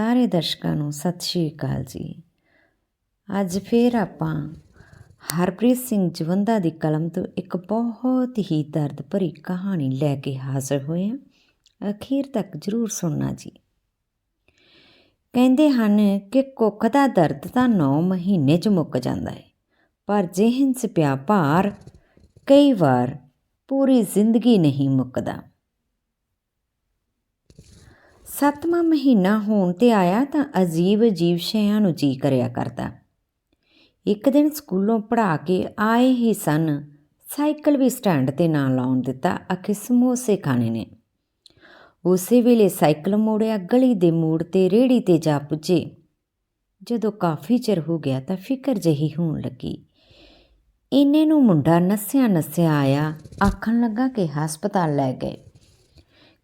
ਸਾਰੇ ਦਰਸ਼ਕਾਂ ਨੂੰ ਸਤਿ ਸ਼੍ਰੀ ਅਕਾਲ ਜੀ। ਅੱਜ ਫੇਰ ਆਪਾਂ ਹਰਪ੍ਰੀਤ ਸਿੰਘ ਜਵੰਦਾ ਦੀ ਕਲਮ ਤੋਂ ਇੱਕ ਬਹੁਤ ਹੀ ਦਰਦ ਭਰੀ ਕਹਾਣੀ ਲੈ ਕੇ ਹਾਜ਼ਰ ਹੋਏ ਹਾਂ। ਅਖੀਰ ਤੱਕ ਜ਼ਰੂਰ ਸੁਣਨਾ ਜੀ। ਕਹਿੰਦੇ ਹਨ ਕਿ ਕੁੱਖ ਦਾ ਦਰਦ ਤਾਂ 9 ਮਹੀਨੇ 'ਚ ਮੁੱਕ ਜਾਂਦਾ ਹੈ ਪਰ ਜਿਹਨ 'ਚ ਪਿਆ ਭਾਰ, ਕਈ ਵਾਰ ਪੂਰੀ ਜ਼ਿੰਦਗੀ ਨਹੀਂ ਮੁੱਕਦਾ। ਸੱਤਵਾਂ ਮਹੀਨਾ ਹੋਣ ਤੇ ਆਇਆ ਤਾਂ ਅਜੀਬ ਅਜੀਬ ਸ਼ਿਆਂ ਨੂੰ ਜੀ ਕਰਿਆ ਕਰਦਾ। ਇੱਕ ਦਿਨ ਸਕੂਲੋਂ ਪੜ੍ਹਾ ਕੇ ਆਏ ਹੀ ਸਨ। ਸਾਈਕਲ ਵੀ ਸਟੈਂਡ ਤੇ ਨਾ ਲਾਉਣ ਦਿੱਤਾ ਅਖੇ ਸਮੋਸੇ ਖਾਣੇ ਨੇ। ਉਸੇ ਵੇਲੇ ਸਾਈਕਲ ਮੋੜਿਆ, ਗਲੀ ਦੇ ਮੋੜ ਤੇ ਰੇੜੀ ਤੇ ਜਾ ਪੁੱਜੇ। ਜਦੋਂ ਕਾਫੀ ਚਿਰ ਹੋ ਗਿਆ ਤਾਂ ਫਿਕਰ ਜਹੀ ਹੋਣ ਲੱਗੀ। ਇੰਨੇ ਨੂੰ ਮੁੰਡਾ ਨਸਿਆ ਨਸਿਆ ਆਇਆ, ਆਖਣ ਲੱਗਾ ਕਿ ਹਸਪਤਾਲ ਲੈ ਗਏ।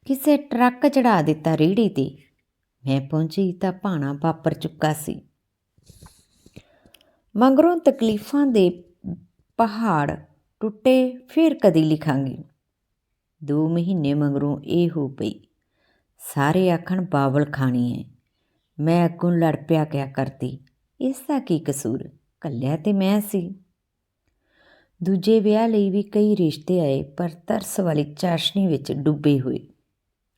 ਕਿਸੇ ਟਰੱਕ ਚੜਾ ਦਿੱਤਾ ਰੇੜੀ ਤੇ। ਮੈਂ ਪਹੁੰਚੀ ਤਾਂ ਭਾਣਾ ਵਾਪਰ ਚੁੱਕਾ ਸੀ। ਮਗਰੋਂ ਤਕਲੀਫਾਂ ਦੇ ਪਹਾੜ ਟੁੱਟੇ, ਫਿਰ ਕਦੀ ਲਿਖਾਂਗੀ। ਦੋ ਮਹੀਨੇ ਮਗਰੋਂ ਇਹ ਹੋ ਪਈ। ਸਾਰੇ ਆਖਣ, ਬਾਵਲ ਖਾਣੀ ਹੈ ਮੈਂ ਅੱਗੋਂ ਲੜ ਪਿਆ ਕਿਆ ਕਰਦੀ ਇਸ ਦਾ ਕੀ ਕਸੂਰ? ਕੱਲਿਆ ਤੇ ਮੈਂ ਸੀ। ਦੂਜੇ ਵਿਆਹ ਲਈ ਵੀ ਕਈ ਰਿਸ਼ਤੇ ਆਏ, ਪਰ ਤਰਸ ਵਾਲੀ ਚਾਸ਼ਨੀ ਵਿੱਚ ਡੁੱਬੇ ਹੋਏ।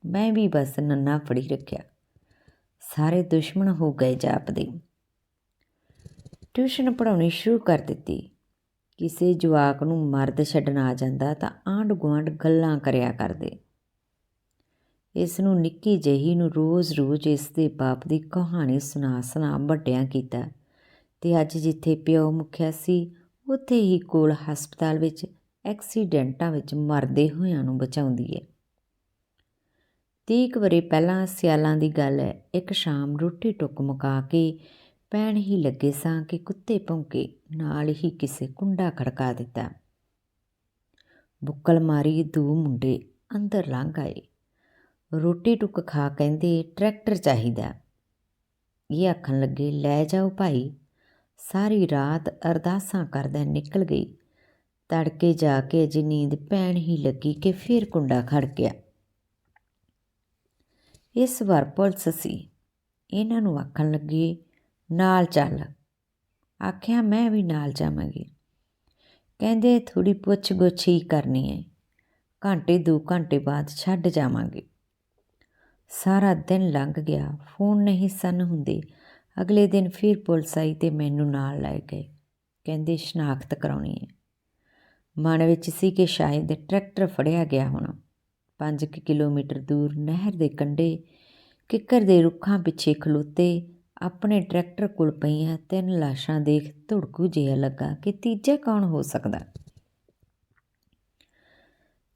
ਮੈਂ ਵੀ ਬਸ ਨੰਨਾ ਫੜੀ ਰੱਖਿਆ। ਸਾਰੇ ਦੁਸ਼ਮਣ ਹੋ ਗਏ ਜਾਪਦੇ ਟਿਊਸ਼ਨ ਪੜਾਉਣੀ ਸ਼ੁਰੂ ਕਰ ਦਿੱਤੀ। ਕਿਸੇ ਜਵਾਕ ਨੂੰ ਮਰਦ ਛੱਡਣ ਆ ਜਾਂਦਾ ਤਾਂ ਆਂਢ ਗੁਆਂਢ ਗੱਲਾਂ ਕਰਿਆ ਕਰਦੇ। ਇਸ ਨੂੰ ਨਿੱਕੀ ਜਹੀ ਨੂੰ ਰੋਜ਼-ਰੋਜ਼ ਇਸ ਦੇ ਬਾਪ ਦੀ ਕਹਾਣੀ ਸੁਣਾ ਸੁਣਾ ਵੱਡਿਆਂ ਕੀਤਾ ਤੇ ਅੱਜ ਜਿੱਥੇ ਪਿਓ ਮੁਖਿਆ ਸੀ, ਉੱਥੇ ਹੀ ਕੋਲ ਹਸਪਤਾਲ ਵਿੱਚ ਐਕਸੀਡੈਂਟਾਂ ਵਿੱਚ ਮਰਦੇ ਹੋਇਆਂ ਨੂੰ ਬਚਾਉਂਦੀ ਹੈ। ਤੀਹ ਕੁ ਵਰੇ ਪਹਿਲਾਂ ਸਿਆਲਾਂ ਦੀ ਗੱਲ ਹੈ, ਇੱਕ ਸ਼ਾਮ ਰੋਟੀ ਟੁੱਕ ਮੁਕਾ ਕੇ ਪੈਣ ਹੀ ਲੱਗੇ ਸਾਂ ਕਿ ਕੁੱਤੇ ਭੌਂਕੇ ਨਾਲ ਹੀ ਕਿਸੇ ਕੁੰਡਾ ਖੜਕਾ ਦਿੱਤਾ। ਬੁੱਕਲ ਮਾਰੀ ਦੋ ਮੁੰਡੇ ਅੰਦਰ ਲੰਘ ਆਏ। ਰੋਟੀ ਟੁੱਕ ਖਾ ਕਹਿੰਦੇ, ਟਰੈਕਟਰ ਚਾਹੀਦਾ ਇਹ ਆਖਣ ਲੱਗੇ, ਲੈ ਜਾਓ ਭਾਈ। ਸਾਰੀ ਰਾਤ ਅਰਦਾਸਾਂ ਕਰਦਾ ਨਿਕਲ ਗਈ। ਤੜਕੇ ਜਾ ਕੇ ਅਜੇ ਨੀਂਦ ਪੈਣ ਹੀ ਲੱਗੀ ਕਿ ਫਿਰ ਕੁੰਡਾ ਖੜ ਗਿਆ ਇਸ ਵਾਰ ਪੁਲਿਸ ਸੀ। ਇਹਨਾਂ ਨੂੰ ਆਖਣ ਲੱਗੀ, ਨਾਲ ਚੱਲ। ਆਖਿਆ, ਮੈਂ ਵੀ ਨਾਲ ਜਾਵਾਂਗੀ। ਕਹਿੰਦੇ ਥੋੜੀ ਪੁੱਛ ਗੁੱਛ ਹੀ ਕਰਨੀ ਹੈ। ਘੰਟੇ ਦੋ ਘੰਟੇ ਬਾਅਦ ਛੱਡ ਜਾਵਾਂਗੇ। ਸਾਰਾ ਦਿਨ ਲੰਘ ਗਿਆ। ਫੋਨ ਨਹੀਂ ਸਨ ਹੁੰਦੇ। ਅਗਲੇ ਦਿਨ ਫਿਰ ਪੁਲਿਸ ਆਈ ਤੇ ਮੈਨੂੰ ਨਾਲ ਲੈ ਗਏ। ਕਹਿੰਦੇ, ਸ਼ਨਾਖਤ ਕਰਾਉਣੀ ਹੈ। ਮਨ ਵਿੱਚ ਸੀ ਕਿ ਸ਼ਾਇਦ ਟਰੈਕਟਰ ਫੜਿਆ ਗਿਆ ਹੋਣਾ। 5 ਕਿਲੋਮੀਟਰ ਦੂਰ ਨਹਿਰ ਦੇ ਕੰਢੇ ਕਿੱਕਰ ਦੇ ਰੁੱਖਾਂ ਪਿੱਛੇ ਖਲੋਤੇ ਆਪਣੇ ਟਰੈਕਟਰ ਕੋਲ ਪਈਆਂ ਤਿੰਨ ਲਾਸ਼ਾਂ ਦੇਖ ਧੁੜਕੂ ਜਿਹਾ ਲੱਗਾ ਕਿ ਤੀਜਾ ਕੌਣ ਹੋ ਸਕਦਾ।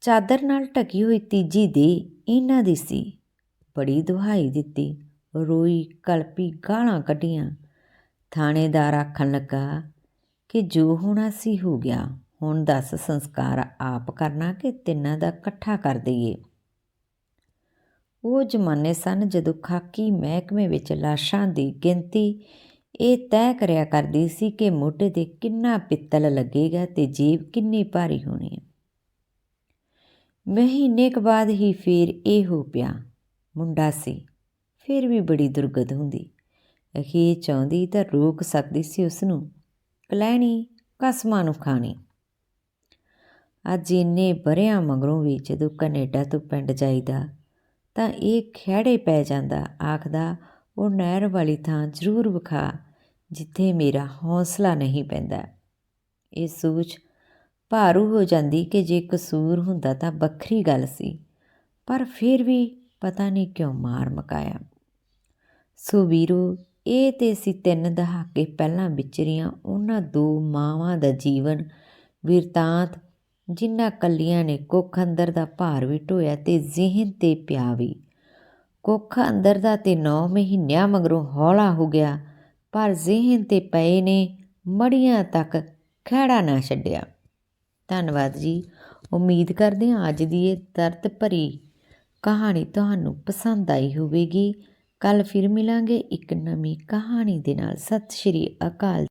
ਚਾਦਰ ਨਾਲ ਢਕੀ ਹੋਈ ਤੀਜੀ ਦੇ ਇਹਨਾਂ ਦੀ ਸੀ। ਬੜੀ ਦੁਹਾਈ ਦਿੱਤੀ। ਰੋਈ ਕਲਪੀ ਗਾਲਾਂ ਕੱਢੀਆਂ। ਥਾਣੇਦਾਰ ਆਖਣ ਲੱਗਾ ਕਿ ਜੋ ਹੋਣਾ ਸੀ ਹੋ ਗਿਆ। ਹੁਣ ਦੱਸ ਸੰਸਕਾਰ ਆਪ ਕਰਨਾ ਕਿ ਤਿੰਨਾਂ ਦਾ ਇਕੱਠਾ ਕਰ ਦਈਏ? ਉਹ ਜ਼ਮਾਨੇ ਸਨ ਜਦੋਂ ਖਾਕੀ ਮਹਿਕਮੇ ਵਿੱਚ ਲਾਸ਼ਾਂ ਦੀ ਗਿਣਤੀ ਇਹ ਤੈਅ ਕਰਿਆ ਕਰਦੀ ਸੀ ਕਿ ਮੋਢੇ ਤੇ ਕਿੰਨਾ ਪਿੱਤਲ ਲੱਗੇਗਾ ਤੇ ਜੀਬ ਕਿੰਨੀ ਭਾਰੀ ਹੋਣੀ ਹੈ। ਮਹੀਨੇ ਕੁ ਬਾਅਦ ਹੀ ਫੇਰ ਇਹ ਹੋ ਪਿਆ। ਮੁੰਡਾ ਸੀ, ਫਿਰ ਵੀ ਬੜੀ ਦੁਰਗਤ ਹੁੰਦੀ। ਅਖੀ ਚਾਹੁੰਦੀ ਤਾਂ ਰੋਕ ਸਕਦੀ ਸੀ ਉਸ ਨੂੰ ਕਲੈਣੀ ਕਸਮਾਂ ਨੂੰ ਖਾਣੀ। ਅੱਜ ਇੰਨੇ ਬਰਿਆਂ ਮਗਰੋਂ ਵੀ ਜਦੋਂ ਕੈਨੇਡਾ ਤੋਂ ਪਿੰਡ ਜਾਈਦਾ, ਤਾਂ ਇਹ ਖਿਹੜੇ ਪੈ ਜਾਂਦਾ, ਆਖਦਾ, ਉਹ ਨਹਿਰ ਵਾਲੀ ਥਾਂ ਜ਼ਰੂਰ ਵਿਖਾ, ਜਿੱਥੇ ਮੇਰਾ ਹੌਸਲਾ ਨਹੀਂ ਪੈਂਦਾ। ਇਹ ਸੋਚ ਭਾਰੂ ਹੋ ਜਾਂਦੀ ਕਿ ਜੇ ਕਸੂਰ ਹੁੰਦਾ ਤਾਂ ਵੱਖਰੀ ਗੱਲ ਸੀ, ਪਰ ਫਿਰ ਵੀ ਪਤਾ ਨਹੀਂ ਕਿਉਂ ਮਾਰ ਮਕਾਇਆ। ਸੋ ਵੀਰੋ, ਇਹ ਤੇ ਸੀ ਤਿੰਨ ਦਹਾਕੇ ਪਹਿਲਾਂ ਵਿਚਰੀਆਂ ਉਹਨਾਂ ਦੋ ਮਾਵਾਂ ਦਾ ਜੀਵਨ ਵਿਰਤਾਂਤ ਜਿਨ੍ਹਾਂ ਕੱਲੀਆਂ ਨੇ ਕੁੱਖ ਅੰਦਰ ਦਾ ਭਾਰ ਵੀ ਢੋਇਆ ਤੇ ਜ਼ਿਹਨ ਤੇ ਪਿਆ ਵੀ। ਕੁੱਖ ਅੰਦਰ ਦਾ ਤੇ 9 ਮਹੀਨਿਆਂ ਮਗਰੋਂ ਹੌਲਾ ਹੋ ਗਿਆ, ਪਰ ਜ਼ਿਹਨ ਤੇ ਪਏ ਨੇ ਮੜੀਆਂ ਤੱਕ ਖੜਾ ਨਾ ਛੱਡਿਆ। ਧੰਨਵਾਦ ਜੀ। ਉਮੀਦ ਕਰਦੇ ਹਾਂ ਅੱਜ ਦੀ ਇਹ ਦਰਦ ਭਰੀ ਕਹਾਣੀ ਤੁਹਾਨੂੰ ਪਸੰਦ ਆਈ ਹੋਵੇਗੀ। ਕੱਲ ਫਿਰ ਮਿਲਾਂਗੇ ਇੱਕ ਨਵੀਂ ਕਹਾਣੀ ਦੇ ਨਾਲ। ਸਤਿ ਸ਼੍ਰੀ ਅਕਾਲ।